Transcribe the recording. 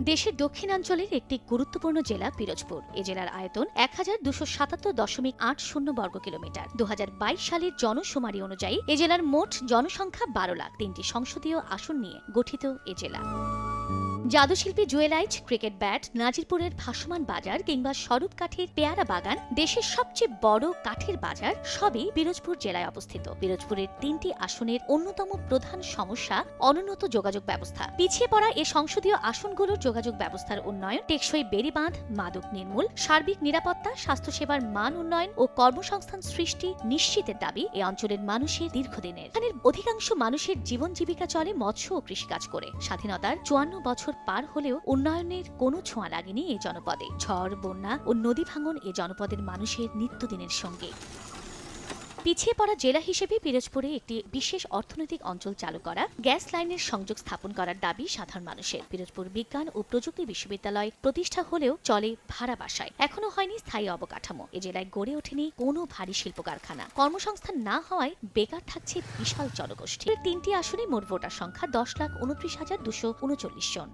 দেশের দক্ষিণাঞ্চলের একটি গুরুত্বপূর্ণ জেলা পিরোজপুর। এ জেলার আয়তন এক হাজার দুশো সাতাত্তর দশমিক আট শূন্য বর্গ কিলোমিটার। দুহাজার বাইশ সালের জনশুমারি অনুযায়ী এ জেলার মোট জনসংখ্যা বারো লাখ। তিনটি সংসদীয় আসন নিয়ে গঠিত এ জেলা। জাদুশিল্পী জুয়েলাইট ক্রিকেট ব্যাট, নাজিরপুরের ভাসমান বাজার কিংবা স্বরূপ কাঠের পেয়ারা বাগান, দেশের সবচেয়ে বড় কাঠের বাজার সবই পিরোজপুর জেলায় অবস্থিত। পিরোজপুরের তিনটি আসনের অন্যতম প্রধান সমস্যা অনুন্নত যোগাযোগ ব্যবস্থা। পিছিয়ে পড়া এ সংসদীয় আসনগুলোর যোগাযোগ ব্যবস্থার উন্নয়ন, টেকসই বেড়িবাঁধ, মাদক নির্মূল, সার্বিক নিরাপত্তা, স্বাস্থ্যসেবার মান উন্নয়ন ও কর্মসংস্থান সৃষ্টি নিশ্চিতের দাবি এ অঞ্চলের মানুষের দীর্ঘদিনের। এখানের অধিকাংশ মানুষের জীবন জীবিকা চলে মৎস্য ও কৃষিকাজ করে। স্বাধীনতার চুয়ান্ন বছর পার হলেও উন্নয়নের কোনো ছোঁয়া লাগেনি এই জনপদে। ঝড়, বন্যা ও নদী ভাঙন এ জনপদের মানুষের নিত্যদিনের সঙ্গে। পিছিয়ে পড়া জেলা হিসেবে পিরোজপুরে একটি বিশেষ অর্থনৈতিক অঞ্চল চালু করা, গ্যাস লাইনের সংযোগ স্থাপন করার দাবি সাধারণ মানুষের। পিরোজপুর বিজ্ঞান ও প্রযুক্তি বিশ্ববিদ্যালয় প্রতিষ্ঠা হলেও চলে ভাড়া বাসায়। এখনও হয়নি স্থায়ী অবকাঠামো। এ জেলায় গড়ে ওঠেনি কোনো ভারী শিল্প কারখানা কর্মসংস্থান না হওয়ায় বেকার থাকছে বিশাল জনগোষ্ঠী। তিনটি আসনে মোট ভোটার সংখ্যা দশ লাখ উনত্রিশ হাজার দুশো উনচল্লিশ জন।